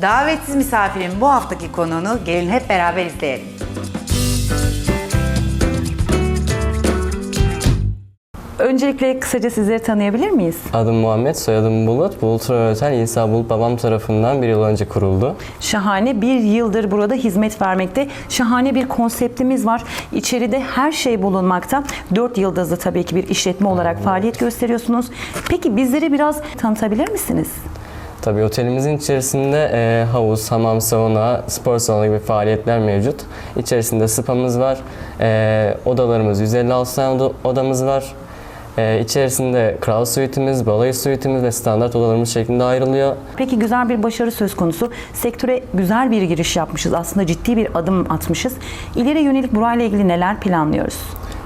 Davetsiz misafirin bu haftaki konuğunu gelin hep beraber izleyelim. Öncelikle kısaca sizleri tanıyabilir miyiz? Adım Muhammed, soyadım Bulut. Bulut Otel İsa Bulut babam tarafından bir yıl önce kuruldu. Şahane bir yıldır burada hizmet vermekte. Şahane bir konseptimiz var. İçeride her şey bulunmakta. 4 yıldızlı tabii ki bir işletme olarak faaliyet gösteriyorsunuz. Peki bizleri biraz tanıtabilir misiniz? Tabii otelimizin içerisinde e, havuz, hamam, sauna, spor salonu gibi faaliyetler mevcut. İçerisinde spamız var, e, odalarımız 156 tane oda- odamız var. E, içerisinde kral suitimiz, balayı suitimiz ve standart odalarımız şeklinde ayrılıyor. Peki güzel bir başarı söz konusu. Sektöre güzel bir giriş yapmışız. Aslında ciddi bir adım atmışız. İleri yönelik burayla ilgili neler planlıyoruz?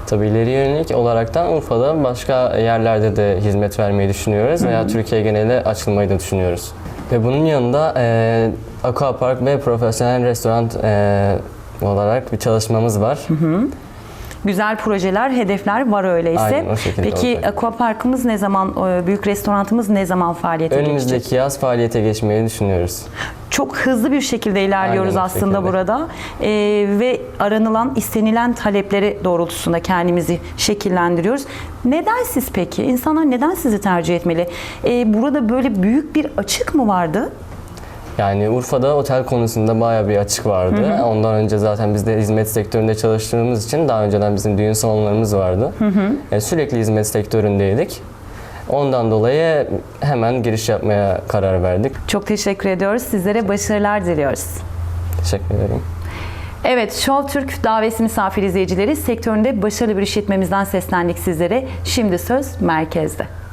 Tabii ileri yönelik olaraktan Urfa'da başka yerlerde de hizmet vermeyi düşünüyoruz veya Türkiye genelinde açılmayı da düşünüyoruz. Ve bunun yanında e, aquapark ve profesyonel restoran e, olarak bir çalışmamız var. Güzel projeler, hedefler var öyleyse. Aynen, o şekilde Peki olacak. aquaparkımız ne zaman, e, büyük restoranımız ne zaman faaliyete geçecek? Önümüzdeki yaz faaliyete geçmeyi düşünüyoruz. Çok hızlı bir şekilde ilerliyoruz Aynen aslında şekilde. burada Ee, ve aranılan, istenilen talepleri doğrultusunda kendimizi şekillendiriyoruz. Neden siz peki? İnsanlar neden sizi tercih etmeli? Ee, burada böyle büyük bir açık mı vardı? Yani Urfa'da otel konusunda bayağı bir açık vardı. Ondan önce zaten biz de hizmet sektöründe çalıştığımız için daha önceden bizim düğün salonlarımız vardı. E, sürekli hizmet sektöründeydik. Ondan dolayı hemen giriş yapmaya karar verdik. Çok teşekkür ediyoruz. Sizlere başarılar diliyoruz. Teşekkür ederim. Evet, Show Türk davetsiz misafir izleyicileri sektöründe başarılı bir işletmemizden seslendik sizlere. Şimdi söz merkezde.